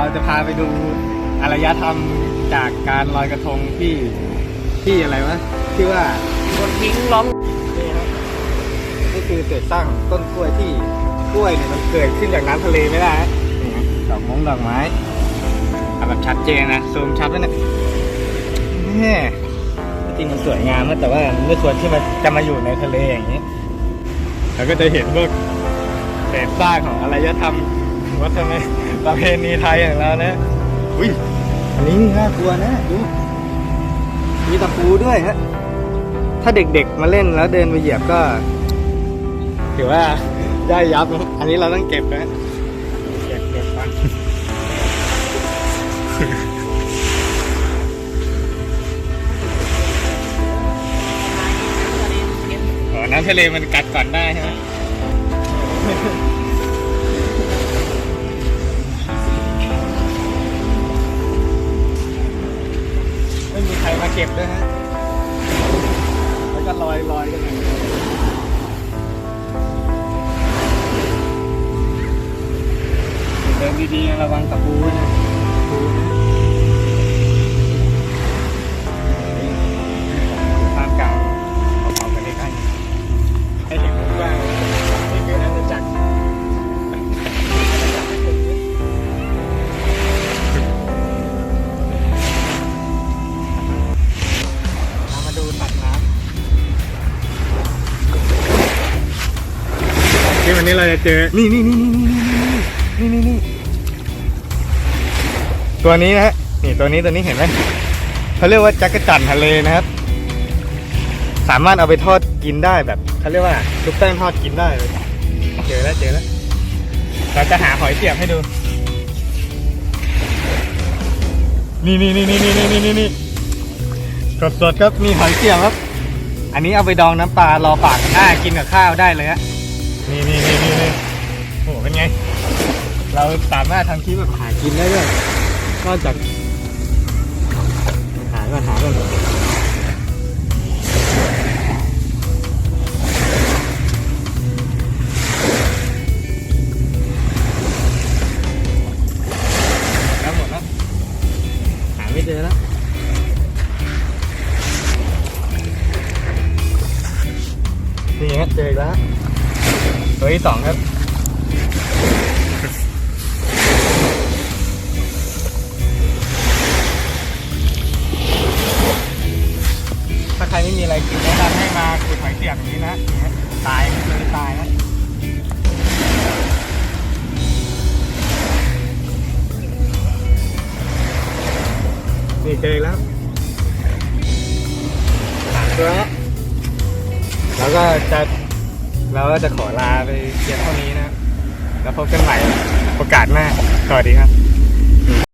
เราจะพาไปดูอารยธรรมจากการลอยกระทงที่ที่อะไรวะที่ว่าคนทิ้งร้องนี่ครับนี่คือเศษสร้างต้นกล้วยที่กล้วยเนี่ยมันเกิดขึ้นจากน้ำทะเลไม่ได้ฮะนี่ฮะดอกมงดอกไม้เอาแบบชัดเจนนะซูมชัดไว้เนี่ยแม่จริงมันสวยงามนะแต่ว่ามันไม่ควรที่มันจะมาอยู่ในทะเลอย่างนี้แล้วก็จะเห็นพวกเศษซากของอารยธรรมวัฒนธรรม ประเพณีไทยอย่างเรานะอุ้ยอันนี้น่ากลัวนะดูมีตะปูด้วยฮะถ้าเด็กๆมาเล่นแล้วเดินไปเหยียบก็ถือว่าได้ยับนะอันนี้เราต้องเก็บนะเก็บเก็บก่อนอ๋อน้ำทะเลมันกัดก่อนได้ใช่ไหมไม่ ก็บด้วยฮะ แล้วก็ลอยลอยกันอย่างนี้เดินดีๆระวังตะปูนะ วันนี้เราจะเจอนี่นี่นี่นี่นี่นี่นี่นี่ตัวนี้นะฮะ นี่ตัวนี้ตัวนี้เห็นไหมเขาเรียกว่าจักรจั่นทะเลนะครับ สามารถเอาไปทอดกินได้แบบเขาเรียกว่าชุบแป้งทอดกินได้เลยเจอแล้วเจอแล้ว เราจะหาหอยเสียบให้ดู นี่นี่นี่นี่นี่นี่นี่นี่สดสดครับ มีหอยเสียบครับ อันนี้เอาไปดองน้ำปลารอปากอ่ากินกับข้าวได้เลยฮะ นี่นี่นี่นี่นี่โอ้โหเป็นไง เราสามารถทำคลิปแบบหากินได้ด้วยนอกจากหาก่อนหาก่อนแล้วหมดแล้ว หาไม่เจอแล้วนี่ฮะเจอแล้ว ตัวที่สองครับถ้าใครไม่มีอะไรกินแนะนำให้มาขุดหอยเสียบอย่างนี้นะอย่างเงี้ยตายไม่เคยตายนะนี่เจออกแล้วสามตัวฮะแล้วก็จะ เราก็จะขอลาไปเพียงเท่านี้นะ แล้วพบกันใหม่โอกาสหน้า สวัสดีครับ